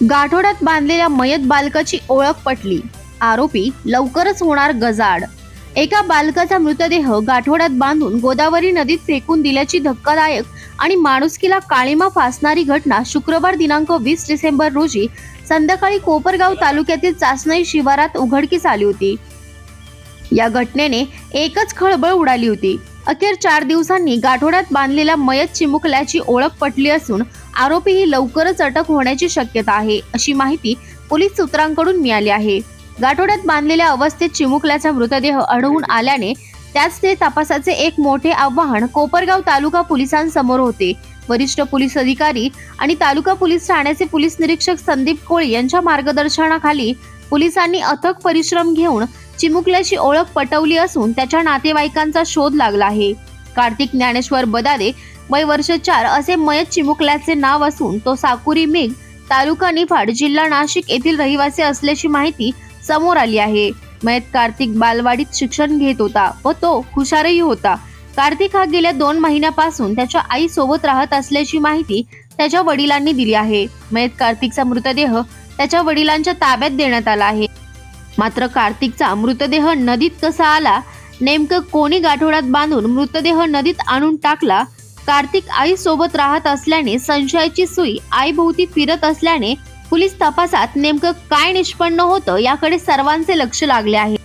गाठोड्यात बांधलेल्या मयत बालकाची ओळख पटली. आरोपी लवकरच होणार गजाड एका बालकाचा मृतदेह गाठोड्यात बांधून गोदावरी नदीत फेकून दिल्याची धक्कादायक आणि माणुसकीला काळीमा फासणारी घटना शुक्रवार दिनांक वीस डिसेंबर रोजी संध्याकाळी कोपरगाव तालुक्यातील चासनई शिवारात उघडकीस आली होती. या घटनेने एकच खळबळ उडाली होती. अखेर चार दिवसांनी गाठोड्यात बांधलेल्या मयत चिमुकल्याची ओळख पटली असून आरोपी ही लवकरच अटक होण्याची शक्यता आहे अशी माहिती पोलीस सूत्रांकडून मिळाली आहे. गाठोड्यात बांधलेल्या अवस्थेत चिमुकल्याचा मृतदेह आढळून आल्याने त्याच ते तपासाचे एक मोठे आव्हान कोपरगाव तालुका पोलिसांसमोर होते. वरिष्ठ पोलीस अधिकारी आणि तालुका पोलीस ठाण्याचे पोलीस निरीक्षक संदीप कोळी यांच्या मार्गदर्शनाखाली पोलिसांनी अथक परिश्रम घेऊन चिमुकल्याची ओळख पटवली असून त्याच्या नातेवाईकांचा शोध लागला आहे. कार्तिक ज्ञानेश्वर बदादे वय वर्ष चार असे मयत चिमुकल्याचे नाव असून तो साकुरी मेघ तालुका निफाड जिल्हा नाशिक येथील रहिवासी असल्याची माहिती समोर आली आहे. मयत कार्तिक बालवाडीत शिक्षण घेत होता व तो हुशारही होता. कार्तिक हा गेल्या दोन महिन्यापासून त्याच्या आई सोबत राहत असल्याची माहिती त्याच्या वडिलांनी दिली आहे. मयत कार्तिकचा मृतदेह त्याच्या वडिलांच्या ताब्यात देण्यात आला आहे. मात्र कार्तिकचा मृतदेह नदीत कसा आला नेमकं कोणी गाठोड्यात बांधून मृतदेह नदीत आणून टाकला कार्तिक आई सोबत राहत असल्याने संशयाची सुई आईभोवती फिरत असल्याने पोलीस तपासात नेमकं काय निष्पन्न होतं याकडे सर्वांचे लक्ष लागले आहे.